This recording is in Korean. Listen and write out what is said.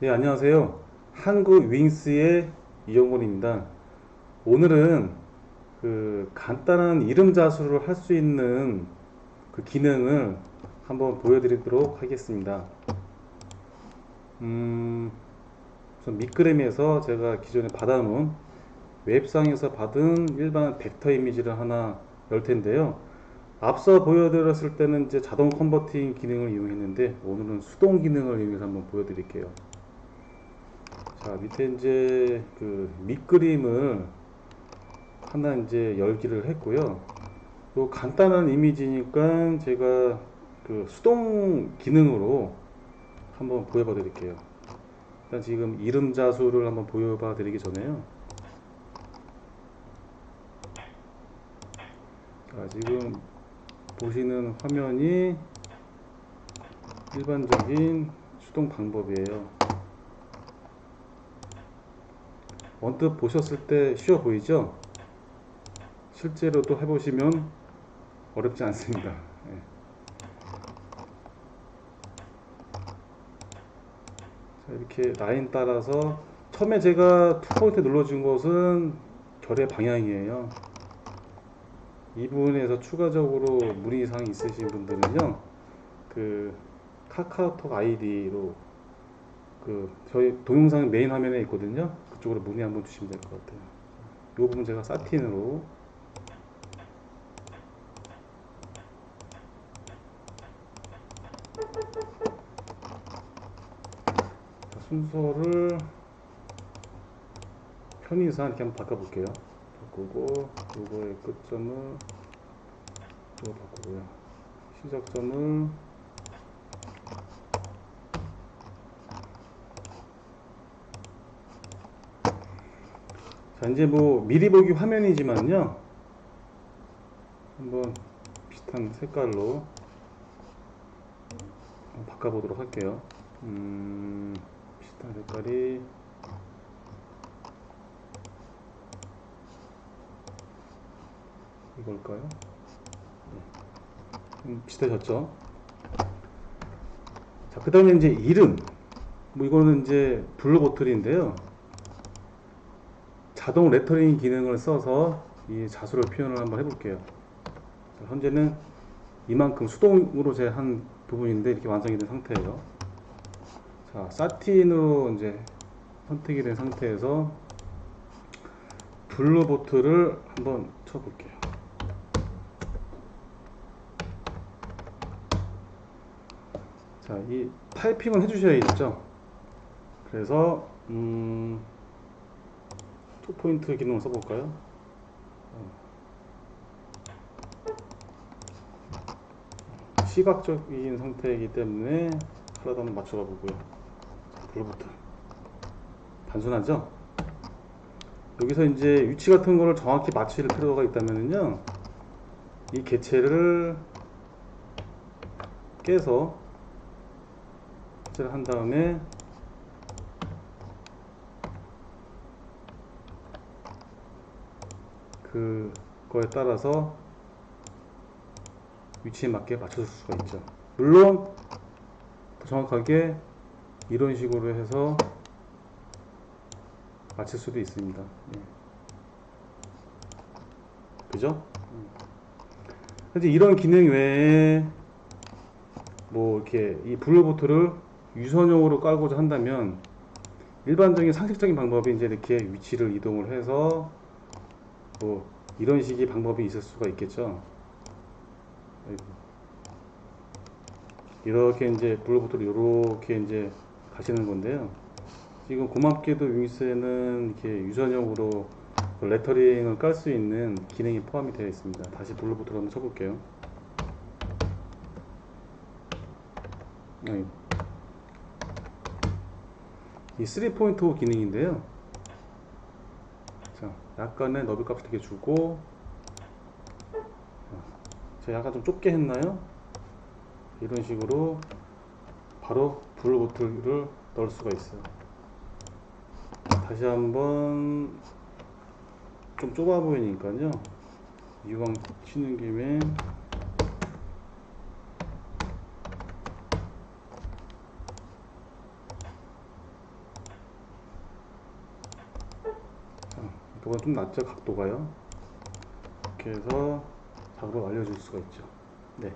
네, 안녕하세요. 한국 윙스의 이영곤입니다. 오늘은 그 간단한 이름 자수를 할 수 있는 그 기능을 한번 보여드리도록 하겠습니다. 음, 우선 밑그림에서 제가 기존에 받아놓은 웹상에서 받은 일반 벡터 이미지를 하나 열 텐데요. 앞서 보여드렸을 때는 이제 자동 컨버팅 기능을 이용했는데 오늘은 수동 기능을 이용해서 한번 보여드릴게요. 자, 밑에 이제 그 밑그림을 하나 이제 열기를 했고요. 요 간단한 이미지니까 제가 그 수동 기능으로 한번 보여봐 드릴게요. 일단 지금 이름 자수를 한번 보여봐 드리기 전에요. 자, 지금 보시는 화면이 일반적인 수동 방법이에요. 언뜻 보셨을 때 쉬워 보이죠? 실제로 또 해보시면 어렵지 않습니다. 예. 자, 이렇게 라인 따라서 처음에 제가 투 포인트 눌러준 것은 결의 방향이에요. 이 부분에서 추가적으로 문의사항 있으신 분들은요, 그 카카오톡 아이디로 그 저희 동영상 메인 화면에 있거든요. 그쪽으로 문의 한번 주시면 될 것 같아요. 이 부분 제가 사틴으로 자, 순서를 편의상 이렇게 한번 바꿔볼게요. 바꾸고 이거의 끝점을 이거 바꾸고요. 시작점을 자 이제 뭐 미리 보기 화면이지만요 한번 비슷한 색깔로 바꿔보도록 할게요 음 비슷한 색깔이 이걸까요? 네. 음, 비슷해졌죠? 자, 그 다음에 이제 이름. 뭐 이거는 이제 블루 보틀인데요. 자동 레터링 기능을 써서 이 자수를 표현을 한번 해볼게요. 자, 현재는 이만큼 수동으로 제 한 부분인데 이렇게 완성이 된 상태예요. 자, 사틴으로 이제 선택이 된 상태에서 블루 보트를 한번 쳐볼게요. 자, 이 타이핑을 해주셔야겠죠. 그래서 음, 투 포인트 기능을 써볼까요? 어. 시각적인 상태이기 때문에 하나도 한번 맞춰가 보고요. 자, 불부터 단순하죠? 여기서 이제 위치 같은 거를 정확히 맞출 필요가 있다면요, 이 개체를 깨서 한 다음에 그거에 따라서 위치에 맞게 맞춰줄 수가 있죠. 물론 더 정확하게 이런 식으로 해서 맞출 수도 있습니다. 예. 그죠? 음. 현재 이런 기능 외에 뭐 이렇게 이 블루보트를 유선용으로 깔고자 한다면 일반적인 상식적인 방법이 이제 이렇게 위치를 이동을 해서 뭐 이런 식의 방법이 있을 수가 있겠죠. 이렇게 이제 블루보트를 이렇게 이제 가시는 건데요. 지금 고맙게도 윙스에는 이렇게 유선용으로 그 레터링을 깔 수 있는 기능이 포함이 되어 있습니다. 다시 블루보트로 한번 쳐볼게요. 이 3포인트 기능인데요. 자, 약간의 너비 값을 되게 주고, 자, 제가 약간 좀 좁게 했나요? 이런 식으로 바로 블루보트를 넣을 수가 있어요. 다시 한번 좀 좁아 보이니까요. 이왕 치는 김에 이거보다 좀 낮죠 각도가요? 이렇게 해서 작업을 완료해 줄 수가 있죠. 네